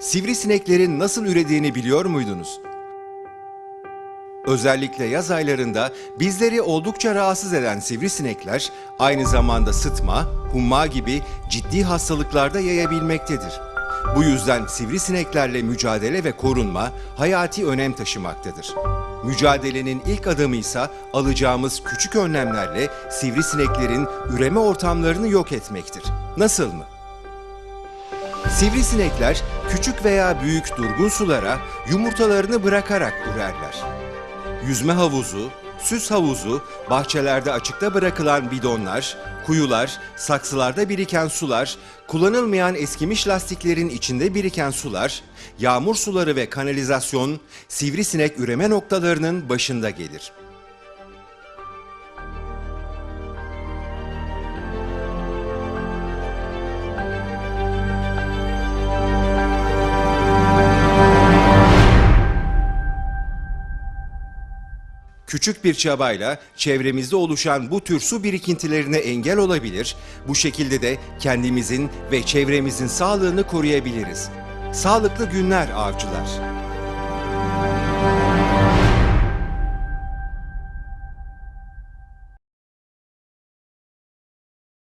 Sivrisineklerin nasıl ürediğini biliyor muydunuz? Özellikle yaz aylarında bizleri oldukça rahatsız eden sivrisinekler aynı zamanda sıtma, humma gibi ciddi hastalıklarda yayabilmektedir. Bu yüzden sivrisineklerle mücadele ve korunma hayati önem taşımaktadır. Mücadelenin ilk adımı ise alacağımız küçük önlemlerle sivrisineklerin üreme ortamlarını yok etmektir. Nasıl mı? Sivrisinekler küçük veya büyük durgun sulara yumurtalarını bırakarak ürerler. Yüzme havuzu, süs havuzu, bahçelerde açıkta bırakılan bidonlar, kuyular, saksılarda biriken sular, kullanılmayan eskimiş lastiklerin içinde biriken sular, yağmur suları ve kanalizasyon sivrisinek üreme noktalarının başında gelir. Küçük bir çabayla çevremizde oluşan bu tür su birikintilerine engel olabilir, bu şekilde de kendimizin ve çevremizin sağlığını koruyabiliriz. Sağlıklı günler avcılar.